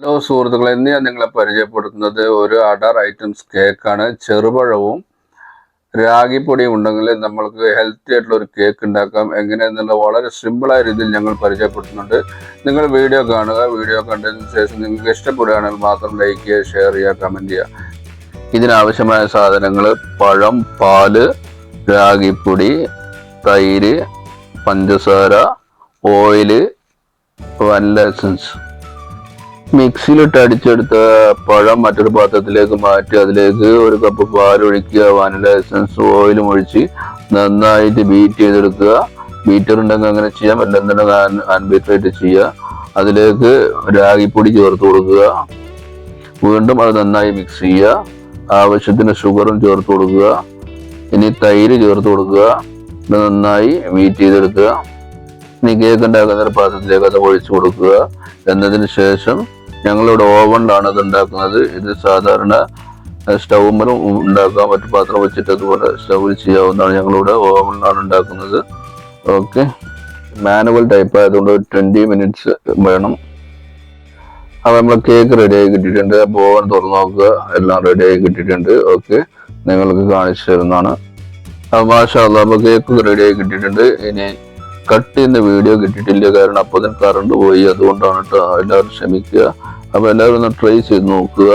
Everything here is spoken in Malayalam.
ഹലോ സുഹൃത്തുക്കളെ ഇന്ന് ഞാൻ നിങ്ങളെ പരിചയപ്പെടുത്തുന്നത് ഒരു അഡർ ഐറ്റംസ് കേക്കാണ്. ചെറുപഴവും രാഗിപ്പൊടിയും ഉണ്ടെങ്കിൽ നമ്മൾക്ക് ഹെൽത്തി ആയിട്ടുള്ള ഒരു കേക്ക് ഉണ്ടാക്കാം. എങ്ങനെയെന്നുള്ള വളരെ സിമ്പിളായ രീതിയിൽ ഞങ്ങൾ പരിചയപ്പെടുത്തുന്നുണ്ട്. നിങ്ങൾ വീഡിയോ കാണുക വീഡിയോ കണ്ടതിന് ശേഷം നിങ്ങൾക്ക് ഇഷ്ടപ്പെടുകയാണെങ്കിൽ മാത്രം ലൈക്ക് ചെയ്യുക ഷെയർ ചെയ്യുക കമന്റ് ചെയ്യുക. ഇതിനാവശ്യമായ സാധനങ്ങൾ പഴം പാൽ രാഗിപ്പൊടി തൈര് പഞ്ചസാര ഓയിൽ വൻ എസൻസ് മിക്സിയിലിട്ട് അടിച്ചെടുത്ത പഴം മറ്റൊരു പാത്രത്തിലേക്ക് മാറ്റി അതിലേക്ക് ഒരു കപ്പ് പാൽ ഒഴിക്കുക വാനില എസൻസ് ഓയിലും ഒഴിച്ച് നന്നായിട്ട് ബീറ്റ് ചെയ്തെടുക്കുക. ബീറ്റർ ഉണ്ടെങ്കിൽ അങ്ങനെ ചെയ്യാം അല്ലെന്നുണ്ടെങ്കിൽ അൺബീറ്ററായിട്ട് ചെയ്യുക. അതിലേക്ക് രാഗിപ്പൊടി ചേർത്ത് കൊടുക്കുക. വീണ്ടും അത് നന്നായി മിക്സ് ചെയ്യുക. ആവശ്യത്തിന് ഷുഗറും ചേർത്ത് കൊടുക്കുക. ഇനി തൈര് ചേർത്ത് കൊടുക്കുക. നന്നായി ബീറ്റ് ചെയ്തെടുക്കുക. ഇനി കേക്ക് ഉണ്ടാക്കുന്ന ഒരു പാത്രത്തിലേക്ക് അത് ഒഴിച്ചു കൊടുക്കുക. എന്നതിന് ശേഷം ഞങ്ങളിവിടെ ഓവനിലാണ് ഇത് ഉണ്ടാക്കുന്നത്. ഇത് സാധാരണ സ്റ്റൗമ്മലും ഉണ്ടാക്കാം. മറ്റു പാത്രം വെച്ചിട്ട് അതുപോലെ സ്റ്റൗവിൽ ചെയ്യാവുന്നതാണ് ഞങ്ങളിവിടെ ഓവണിലാണ് ഉണ്ടാക്കുന്നത്. ഓക്കെ. മാനുവൽ ടൈപ്പ് ആയതുകൊണ്ട് ട്വന്റി മിനിറ്റ്സ് വേണം. അപ്പോൾ നമ്മൾ കേക്ക് റെഡി ആയി കിട്ടിയിട്ടുണ്ട്. അപ്പോൾ ഓവൻ തുറന്ന് നോക്കുക. എല്ലാം റെഡി ആയി കിട്ടിയിട്ടുണ്ട്. ഓക്കെ. നിങ്ങൾക്ക് കാണിച്ചു തരുന്നതാണ്. അപ്പോൾ മാഷാ അപ്പോൾ കേക്ക് റെഡി ആയി കിട്ടിയിട്ടുണ്ട്. ഇനി കട്ട് ചെയ്യുന്ന വീഡിയോ കിട്ടിയിട്ടില്ല. കാരണം അപ്പോൾ തന്നെ കറണ്ട് പോയി. അതുകൊണ്ടാണ് കേട്ടോ എല്ലാവരും ക്ഷമിക്കുക അപ്പോൾ എല്ലാവരും ഒന്ന് ട്രൈ ചെയ്ത് നോക്കുക.